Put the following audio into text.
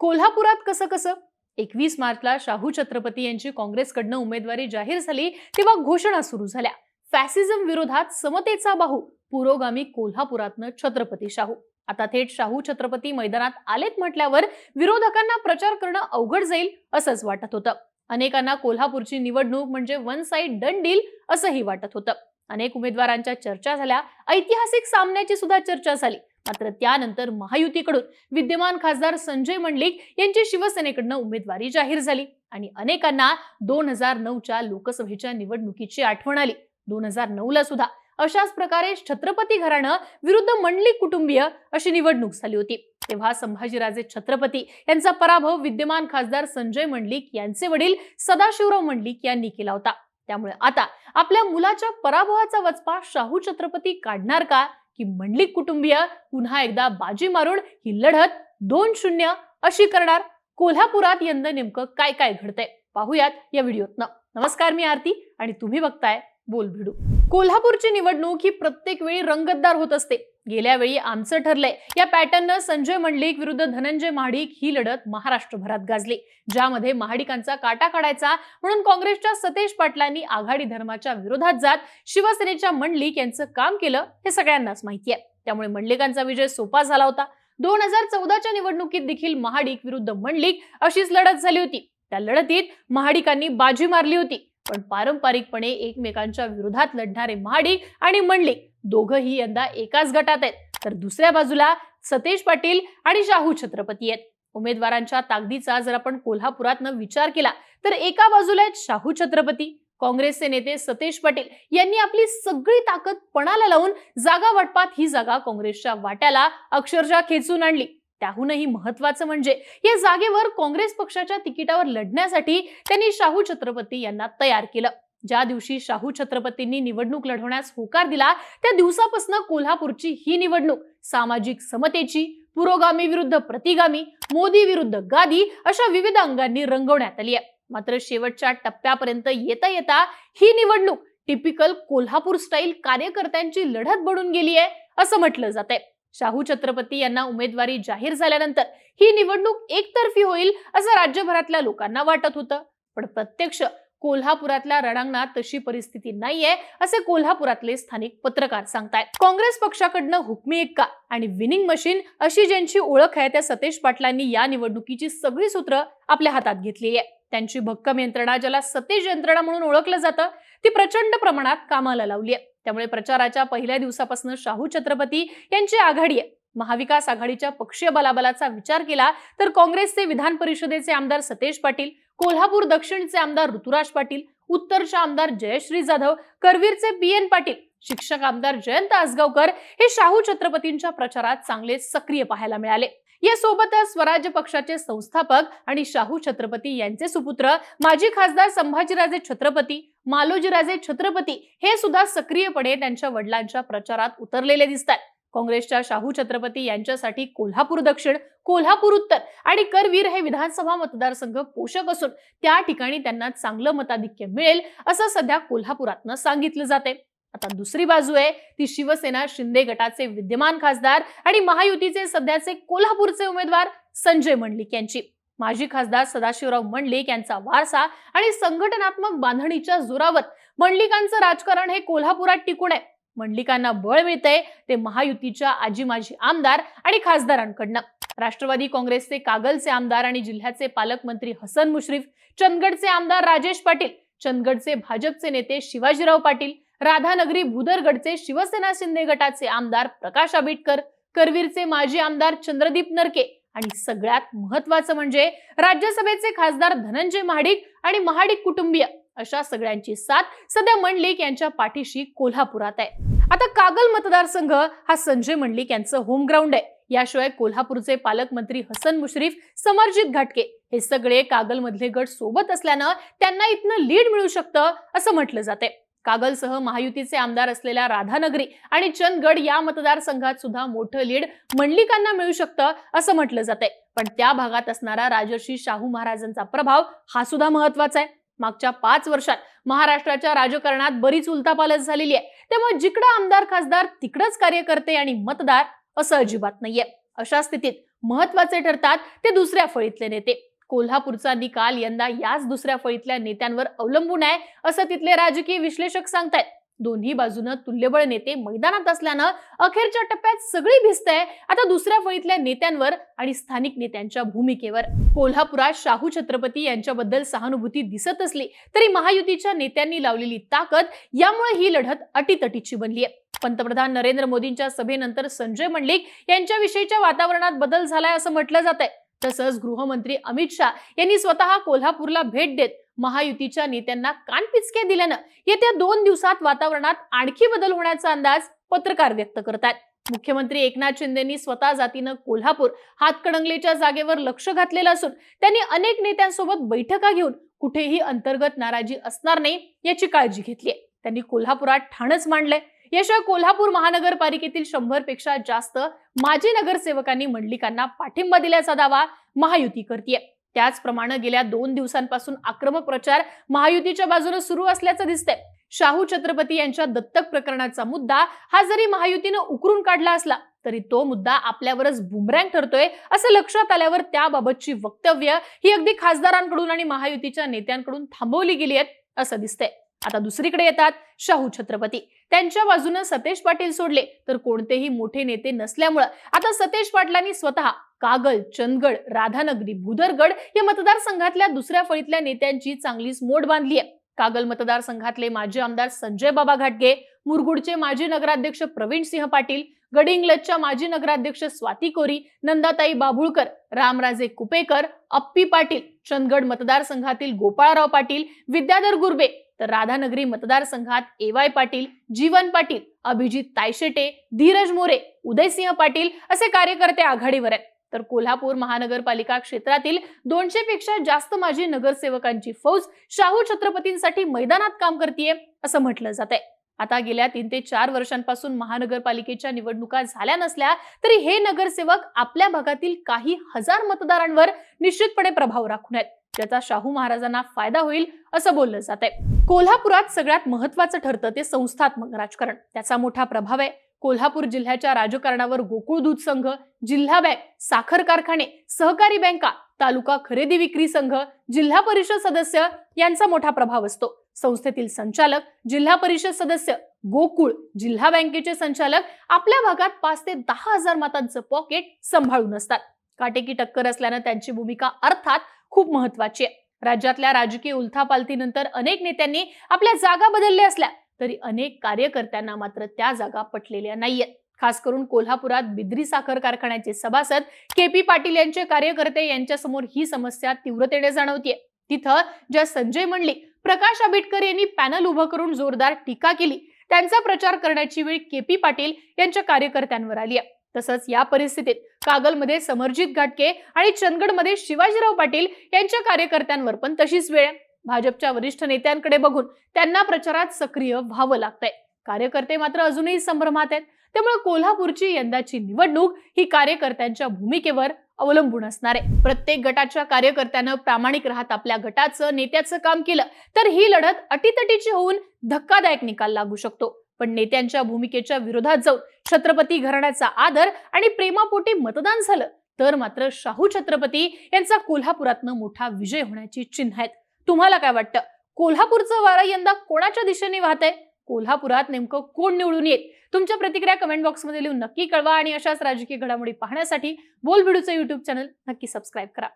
कोल्हापुरात कसं कसं? एकवीस मार्चला शाहू छत्रपती यांची काँग्रेसकडनं उमेदवारी जाहीर झाली तेव्हा घोषणा सुरू झाल्या. फॅसिझम विरोधात समतेचा बाहू पुरोगामी कोल्हापुरातनं छत्रपती शाहू. आता थेट शाहू छत्रपती मैदानात आलेत म्हटल्यावर विरोधकांना प्रचार करणं अवघड जाईल असंच वाटत होतं. अनेकांना कोल्हापूरची निवडणूक म्हणजे वन साईड डन डील असंही वाटत होतं. अनेक उमेदवारांच्या चर्चा झाल्या ऐतिहासिक सामन्याची सुद्धा चर्चा झाली. मात्र त्यानंतर महायुतीकडून विद्यमान खासदार संजय मंडलिक यांची शिवसेनेकडनं उमेदवारी जाहीर झाली आणि अनेकांना दोन हजार नऊच्या लोकसभेच्या निवडणुकीची आठवण आली. दोन हजार नऊ ला सुद्धा अशाच प्रकारे छत्रपती घराणं विरुद्ध मंडलिक कुटुंबीय अशी निवडणूक झाली होती. तेव्हा संभाजीराजे छत्रपती यांचा पराभव विद्यमान खासदार संजय मंडलिक यांचे वडील सदाशिवराव मंडलिक यांनी केला होता. त्यामुळे आता आपल्या मुलाच्या पराभवाचा वचपा शाहू छत्रपती काढणार का? की मंडलिक कुटुंबीय पुन्हा एकदा बाजी मारून ही लढत दोन शून्य अशी करणार. कोल्हापुरात यंदा नेमकं काय काय घडतंय? पाहूयात या व्हिडिओतनं. नमस्कार मी आरती आणि तुम्ही बघताय बोल भिडू कोल्हापूरची निवडणूक ही प्रत्येक वेळी रंगतदार होत असते. गेल्या वेळी आमचं ठरलंय. या पॅटर्ननं संजय मंडलिक विरुद्ध धनंजय महाडिक ही लढत महाराष्ट्रभरात गाजली. ज्यामध्ये महाडिकांचा काटा काढायचा म्हणून काँग्रेसच्या सतेज पाटलांनी आघाडी धर्माच्या विरोधात जात शिवसेनेच्या मंडलिक यांचं काम केलं हे सगळ्यांनाच माहिती आहे. त्यामुळे मंडलिकांचा विजय सोपा झाला होता. दोन हजार चौदाच्या निवडणुकीत देखील महाडिक विरुद्ध मंडलिक अशीच लढत झाली होती. त्या लढतीत महाडिकांनी बाजी मारली होती. पण पारंपरिकपणे एकमेकांच्या विरोधात लढणारे महाडिक आणि मंडलिक दोघंही यंदा एकाच गटात आहेत. तर दुसऱ्या बाजूला सतेज पाटील आणि शाहू छत्रपती आहेत. उमेदवारांच्या ताकदीचा जर आपण कोल्हापुरातनं विचार केला तर एका बाजूला आहेत शाहू छत्रपती काँग्रेसचे नेते सतेज पाटील. यांनी आपली सगळी ताकद पणाला लावून जागा वाटपात ही जागा काँग्रेसच्या वाट्याला अक्षरशः खेचून आणली. त्याहूनही महत्वाचं म्हणजे या जागेवर काँग्रेस पक्षाच्या तिकिटावर लढण्यासाठी त्यांनी शाहू छत्रपती यांना तयार केलं. ज्या दिवशी शाहू छत्रपतींनी निवडणूक लढवण्यास होकार दिला त्या दिवसापासून कोल्हापूरची ही निवडणूक सामाजिक समतेची पुरोगामी विरुद्ध प्रतिगामी मोदी विरुद्ध गादी अशा विविध अंगांनी रंगवण्यात आली आहे. मात्र शेवटच्या टप्प्यापर्यंत येता येता ही निवडणूक टिपिकल कोल्हापूर स्टाईल कार्यकर्त्यांची लढत बनून गेली आहे असं म्हटलं जात आहे शाहू छत्रपती यांना उमेदवारी जाहीर झाल्यानंतर ही निवडणूक एकतर्फी होईल असं राज्यभरातल्या लोकांना वाटत होतं. पण प्रत्यक्ष कोल्हापुरातल्या रणांगणात तशी परिस्थिती नाहीये असे कोल्हापुरातले स्थानिक पत्रकार सांगतायत. काँग्रेस पक्षाकडनं हुकमी एक्का आणि विनिंग मशीन अशी ज्यांची ओळख आहे त्या सतेज पाटलांनी या निवडणुकीची सगळी सूत्र आपल्या हातात घेतली आहे. त्यांची भक्कम यंत्रणा ज्याला सतेज यंत्रणा म्हणून ओळखलं जातं ती प्रचंड प्रमाणात कामाला लावली आहे. त्यामुळे प्रचाराच्या पहिल्या दिवसापासून शाहू छत्रपती यांची आघाडी आहे. महाविकास आघाडीच्या पक्षीय बलाबलाचा विचार केला तर काँग्रेसचे विधान परिषदेचे आमदार सतेज पाटील कोल्हापूर दक्षिणचे आमदार ऋतुराज पाटील उत्तरचे आमदार जयश्री जाधव करवीरचे पी एन पाटील शिक्षक आमदार जयंत आसगावकर हे शाहू छत्रपतींच्या प्रचारात चांगले सक्रिय पाहायला मिळाले. या सोबतच स्वराज्य पक्षाचे संस्थापक आणि शाहू छत्रपती यांचे सुपुत्र माजी खासदार संभाजीराजे छत्रपती मालोजीराजे छत्रपती हे सुद्धा सक्रियपणे त्यांच्या वडिलांच्या प्रचारात उतरलेले दिसतात. काँग्रेसच्या शाहू छत्रपती यांच्यासाठी कोल्हापूर दक्षिण कोल्हापूर उत्तर आणि करवीर हे विधानसभा मतदारसंघ पोषक असून त्या ठिकाणी त्यांना चांगलं मताधिक्य मिळेल असं सध्या कोल्हापुरातनं सांगितलं जाते आता दुसरी बाजू आहे ती शिवसेना शिंदे गटाचे विद्यमान खासदार आणि महायुतीचे सध्याचे कोल्हापूरचे उमेदवार संजय मंडलिक यांची. माजी खासदार सदाशिवराव मंडलिक यांचा वारसा आणि संघटनात्मक बांधणीच्या जोरावर मंडलिकांचं राजकारण हे कोल्हापुरात टिकून आहे. मंडलिकांना बळ मिळतंय ते महायुतीच्या आजी माजी आमदार आणि खासदारांकडनं. राष्ट्रवादी काँग्रेसचे कागलचे आमदार आणि जिल्ह्याचे पालकमंत्री हसन मुश्रीफ चंदगडचे आमदार राजेश पाटील चंदगडचे भाजपचे नेते शिवाजीराव पाटील राधानगरी भुदरगडचे शिवसेना शिंदे गटाचे आमदार प्रकाश आबिटकर करवीरचे माजी आमदार चंद्रदीप नरके आणि सगळ्यात महत्वाचं म्हणजे राज्यसभेचे खासदार धनंजय महाडिक आणि महाडिक कुटुंबीय अशा सगळ्यांची साथ सध्या मंडलिक यांच्या पाठीशी कोल्हापुरात आहे. आता कागल मतदारसंघ हा संजय मंडलिक यांचं होम ग्राउंड आहे. याशिवाय कोल्हापूरचे पालकमंत्री हसन मुश्रीफ समरजित घाटके हे सगळे कागलमधले गट सोबत असल्यानं त्यांना इथनं लीड मिळू शकतं असं म्हटलं जाते कागलसह महायुतीचे आमदार असलेल्या राधानगरी आणि चंदगड या मतदारसंघात सुद्धा मोठं लीड मंडलिकांना मिळू शकतं असं म्हटलं जातंय. पण त्या भागात असणारा राजर्षी शाहू महाराजांचा प्रभाव हा सुद्धा महत्त्वाचा आहे. मागच्या पाच वर्षात महाराष्ट्राच्या राजकारणात बरीच उलथापालथ झालेली आहे. त्यामुळे जिकडं आमदार खासदार तिकडंच कार्यकर्ते आणि मतदार असं अजिबात नाहीये. अशा स्थितीत महत्त्वाचे ठरतात ते दुसऱ्या फळीतले नेते. कोल्हापूरचा निकाल यंदा याच दुसऱ्या फळीतल्या नेत्यांवर अवलंबून आहे असं तिथले राजकीय विश्लेषक सांगतायत. दोन्ही बाजूनं तुल्यबळ नेते मैदानात असल्यानं अखेरच्या टप्प्यात सगळी भिस्तय आता दुसऱ्या फळीतल्या नेत्यांवर आणि स्थानिक नेत्यांच्या भूमिकेवर. कोल्हापुरात शाहू छत्रपती यांच्याबद्दल सहानुभूती दिसत असली तरी महायुतीच्या नेत्यांनी लावलेली ताकद यामुळे ही लढत अटीतटीची बनली आहे. पंतप्रधान नरेंद्र मोदींच्या सभेनंतर संजय मंडलिक यांच्याविषयीच्या वातावरणात बदल झालाय असं म्हटलं जात आहे तसंच गृहमंत्री अमित शाह यांनी स्वतः कोल्हापूरला भेट देत महायुतीच्या नेत्यांना कानपिचके दिल्यानं येत्या दोन दिवसात वातावरणात आणखी बदल होण्याचा अंदाज पत्रकार व्यक्त करतात मुख्यमंत्री एकनाथ शिंदेनी स्वतः जातीनं कोल्हापूर हातकणंगलेच्या जागेवर लक्ष घातलेलं असून त्यांनी अनेक नेत्यांसोबत बैठका घेऊन कुठेही अंतर्गत नाराजी असणार नाही याची काळजी घेतली त्यांनी कोल्हापुरात ठाणच मांडलंय. याशिवाय कोल्हापूर महानगरपालिकेतील शंभरपेक्षा जास्त माजी नगरसेवकांनी मंडलिकांना पाठिंबा दिल्याचा दावा महायुती करते त्याचप्रमाणे गेल्या दोन दिवसांपासून आक्रमक प्रचार महायुतीच्या बाजूने सुरू असल्याचं दिसतंय. शाहू छत्रपती यांच्या दत्तक प्रकरणाचा मुद्दा हा जरी महायुतीनं उकरून काढला असला तरी तो मुद्दा आपल्यावरच बुमरँग ठरतोय असं लक्षात आल्यावर त्याबाबतची वक्तव्य ही अगदी खासदारांकडून आणि महायुतीच्या नेत्यांकडून थांबवली गेली आहेत असं दिसतंय. आता दुसरीकडे येतात शाहू छत्रपती. त्यांच्या बाजूनं सतेज पाटील सोडले तर कोणतेही मोठे नेते नसल्यामुळं आता सतेज पाटलांनी स्वतः कागल चंदगड राधानगरी भुदरगड या मतदारसंघातल्या दुसऱ्या फळीतल्या नेत्यांची चांगलीच मोड बांधली आहे कागल मतदारसंघातले माजी आमदार संजय बाबा घाटगे मुरगुडचे माजी नगराध्यक्ष प्रवीण सिंह पाटील गडिंग्लजच्या माजी नगराध्यक्ष स्वाती कोरी नंदाताई बाभुळकर रामराजे कुपेकर अप्पी पाटील चंदगड मतदारसंघातील गोपाळराव पाटील विद्याधर गुर्बे तर राधानगरी मतदारसंघात ए वाय पाटील जीवन पाटील अभिजित तायशेटे धीरज मोरे उदयसिंह पाटील असे कार्यकर्ते आघाडीवर आहेत. तर कोल्हापूर महानगरपालिका क्षेत्रातील दोनशे पेक्षा जास्त माजी नगरसेवकांची फौज शाहू छत्रपतींसाठी मैदानात काम करते असं म्हटलं जात आहे आता गेल्या तीन ते चार वर्षांपासून महानगरपालिकेच्या निवडणुका झाल्या नसल्या तरी हे नगरसेवक आपल्या भागातील काही हजार मतदारांवर निश्चितपणे प्रभाव राखून आहेत. ज्याचा शाहू महाराजांना फायदा होईल असं बोललं जात आहे. कोल्हापुरात सगळ्यात महत्वाचं ठरतं ते संस्थात्मक राजकारण. त्याचा मोठा प्रभाव आहे. कोल्हापूर जिल्ह्याच्या राजकारणावर गोकुळ दूध संघ जिल्हा बँक साखर कारखाने सहकारी बँका तालुका खरेदी विक्री संघ जिल्हा परिषद सदस्य यांचा मोठा प्रभाव असतो. संस्थेतील संचालक जिल्हा परिषद सदस्य गोकुळ जिल्हा बँकेचे संचालक आपल्या भागात पाच ते दहा हजार मतांचं पॉकेट सांभाळून असतात. काटेकी टक्कर असल्यानं त्यांची भूमिका अर्थात खूप महत्वाची. आहे राज्यातल्या राजकीय उलथापालथीनंतर अनेक नेत्यांनी आपल्या जागा बदलल्या असल्या तरी अनेक कार्यकर्त्यांना मात्र त्या जागा पटलेल्या नाहीयेत. खास करून कोल्हापुरात बिद्री साखर कारखान्याचे सभासद के पी पाटील यांचे कार्यकर्ते यांच्यासमोर ही समस्या तीव्रतेने जाणवतीये. तिथं ज्या संजय मंडली प्रकाश आंबेडकर यांनी पॅनल उभं करून जोरदार टीका केली त्यांचा प्रचार करण्याची वेळ के पी पाटील यांच्या कार्यकर्त्यांवर आली आहे तसंच या परिस्थितीत कागलमध्ये समरजित घाटके आणि चंदगडमध्ये शिवाजीराव पाटील यांच्या कार्यकर्त्यांवर पण तशीच वेळ आहे. भाजपच्या वरिष्ठ नेत्यांकडे बघून त्यांना प्रचारात सक्रिय व्हावं लागतंय. कार्यकर्ते मात्र अजूनही संभ्रमात आहेत. त्यामुळे कोल्हापूरची यंदाची निवडणूक ही कार्यकर्त्यांच्या भूमिकेवर अवलंबून असणार आहे. प्रत्येक गटाच्या कार्यकर्त्यानं प्रामाणिक राहत आपल्या गटाचं नेत्याचं काम केलं तर ही लढत अटीतटीची होऊन धक्कादायक निकाल लागू शकतो. पण नेत्यांच्या भूमिकेच्या विरोधात जाऊन छत्रपती घराण्याचा आदर आणि प्रेमापोटी मतदान झालं. तर मात्र शाहू छत्रपती यांचा कोल्हापुरातनं मोठा विजय होण्याची चिन्ह आहेत. तुम्हाला काय वाटतं? कोल्हापूरचं वारा यंदा कोणाच्या दिशेने वाहतंय? कोल्हापुरात नेमकं कोण निवडून येत तुमच्या प्रतिक्रिया कमेंट बॉक्समध्ये लिहून नक्की कळवा आणि अशाच राजकीय घडामोडी पाहण्यासाठी बोलबिडूचं युट्यूब चॅनल नक्की सबस्क्राईब करा.